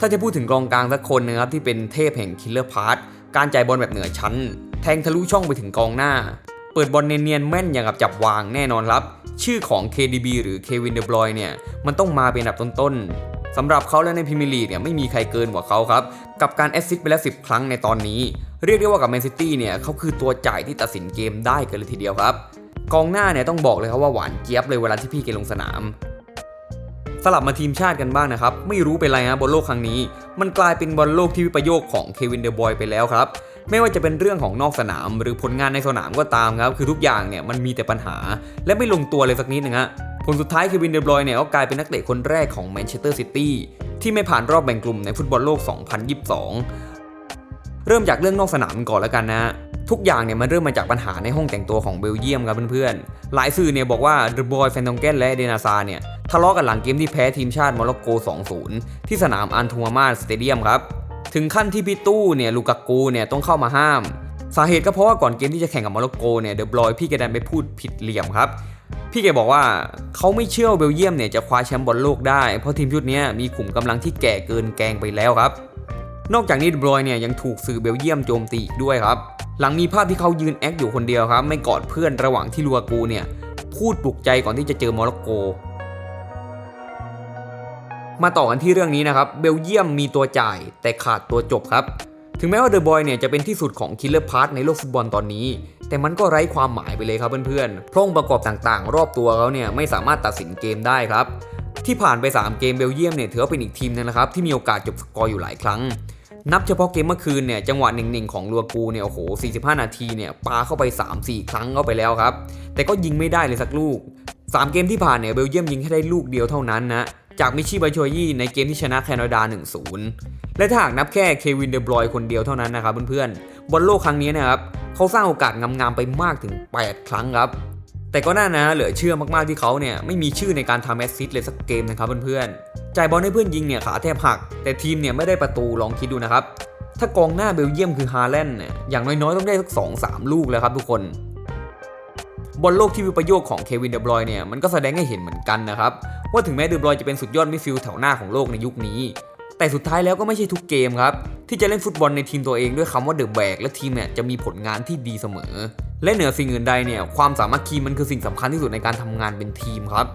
ถ้าจะพูดถึงกองกลางสักคนนะครับที่เป็นเทพแห่งคิลเลอร์พาร์ตการจ่ายบอลแบบเหนือชั้น แทงทะลุช่องไปถึงกองหน้า เปิดบอลเนียนๆแม่นอย่างกับจับวางแน่นอนครับ ชื่อของ KDB หรือเควินเดบรอยเนี่ยมันต้องมาเป็นอันดับต้นๆสำหรับเขาแล้วในพรีเมียร์ลีกเนี่ยไม่มีใครเกินกว่าเขาครับ กับการแอสซิสต์ไปแล้ว 10 ครั้งในตอนนี้ เรียกได้ว่ากับแมนซิตี้เนี่ยเขาคือตัวจ่ายที่ตัดสินเกมได้กันเลยทีเดียวครับกองหน้าเนี่ยต้องบอกเลยครับว่าหวานเจี๊ยบเลยเวลาที่พี่แกลงสนาม สลับมาทีมชาติกันบ้างนะครับ ไม่รู้เป็นไรฮะบอลโลกครั้งนี้ มันกลายเป็นบอลโลกที่วิปโยคของเควินเดอบอยไปแล้วครับ ไม่ว่าจะเป็นเรื่องของนอกสนาม หรือผลงานในสนามก็ตามครับ คือทุกอย่างเนี่ยมันมีแต่ปัญหา และไม่ลงตัวเลยสักนิดนึงฮะผลสุดท้ายเควินเดอบอยเนี่ยก็กลายเป็นนักเตะคนแรกของแมนเชสเตอร์ซิตี้ที่ไม่ผ่านรอบแบ่งกลุ่มในฟุตบอลโลก 2022 เริ่มจากเรื่องนอกสนามก่อนแล้วกันนะ ทุกอย่างเนี่ยมันเริ่มมาจากปัญหาในห้องแต่งตัวของเบลเยียมครับเพื่อนๆ หลายสื่อเนี่ยบอกว่าเดอะบอยแฟนตองเกนและเดนาซาเนี่ยทะเลาะกันหลังเกมที่แพ้ทีมชาติโมร็อกโก 2-0 ที่สนามอันทูมามาสเตเดียมครับถึงขั้นที่พี่ตู้เนี่ยลูกากูเนี่ยต้องเข้ามาห้าม สาเหตุก็เพราะว่าก่อนเกมที่จะแข่งกับโมร็อกโกเนี่ยเดอะบอยพี่แกดันไปพูดผิดเหลี่ยมครับพี่แกบอกว่าเขาไม่เชื่อเบลเยียมเนี่ยจะคว้าแชมป์บอลโลกได้ เพราะทีมชุดนี้มีขุมกำลังที่แก่เกินแกงไปแล้วครับ นอกจากนี้เดบรอยเนี่ยยังถูกสื่อเบลเยียมโจมตีด้วยครับ หลังมีภาพที่เขายืนแอคอยู่คนเดียวครับ ไม่กอดเพื่อนระหว่างที่ลัวกูเนี่ยพูดปลุกใจก่อนที่จะเจอโมร็อกโก มาต่อกันที่เรื่องนี้นะครับ เบลเยียมมีตัวจ่ายแต่ขาดตัวจบครับ ถึงแม้ว่าเดอะบอยเนี่ยจะเป็นที่สุดของคิลเลอร์พาร์ทในโลกฟุตบอลตอนนี้ แต่มันก็ไร้ความหมายไปเลยครับเพื่อนๆ เพราะองค์ประกอบต่างๆ รอบตัวเขาเนี่ยไม่สามารถตัดสินเกมได้ครับ ที่ผ่านไป 3 เกมเบลเยียมเนี่ยถือว่าเป็นอีกทีมนึงนะครับที่มีโอกาสจบสกอร์อยู่หลายครั้ง นับเฉพาะเกมเมื่อคืนเนี่ยจังหวะหนึ่งๆของลัวกูเนี่ยโอ้โห 45 นาทีเนี่ยปาเข้าไป 3-4 ครั้งเข้าไปแล้วครับ แต่ก็ยิงไม่ได้เลยสักลูก 3 เกมที่ผ่านเนี่ยเบลเยียมยิงแค่ได้ลูกเดียวเท่านั้นนะจากมิชิบาโชยี่ในเกมที่ชนะแคนาดา 1-0 และถ้าหากนับแค่เควินเดบรอยคนเดียวเท่านั้นนะครับเพื่อนๆบอลโลกครั้งนี้นะครับเขาสร้างโอกาสงามๆไปมากถึง 8 ครั้งครับ แต่ก็น่านะเหลือเชื่อมากๆที่เขาเนี่ยไม่มีชื่อในการทำแอสซิสต์เลยสักเกมนะครับเพื่อนๆ จ่ายบอลให้เพื่อนยิงเนี่ยขาแทบหัก แต่ทีมเนี่ยไม่ได้ประตูลองคิดดูนะครับ ถ้ากองหน้าเบลเยียมคือฮาแลนด์เนี่ยอย่างน้อยๆ ต้องได้สักสองสามลูกแล้วครับทุกคนบอลโลกที่วิปโยคของเควินเดบรอยเนี่ยมันก็แสดงให้เห็นเหมือนกันนะครับ ว่าถึงแม้เดบรอยจะเป็นสุดยอดมิดฟิลด์แถวหน้าของโลกในยุคนี้ แต่สุดท้ายแล้วก็ไม่ใช่ทุกเกมครับ ที่จะเล่นฟุตบอลในทีมตัวเองด้วยคำว่าเดอะแบกและทีมเนี่ยจะมีผลงานที่ดีเสมอ และเหนือสิ่งอื่นใดเนี่ยความสามัคคีมันคือสิ่งสำคัญที่สุดในการทำงานเป็นทีมครับ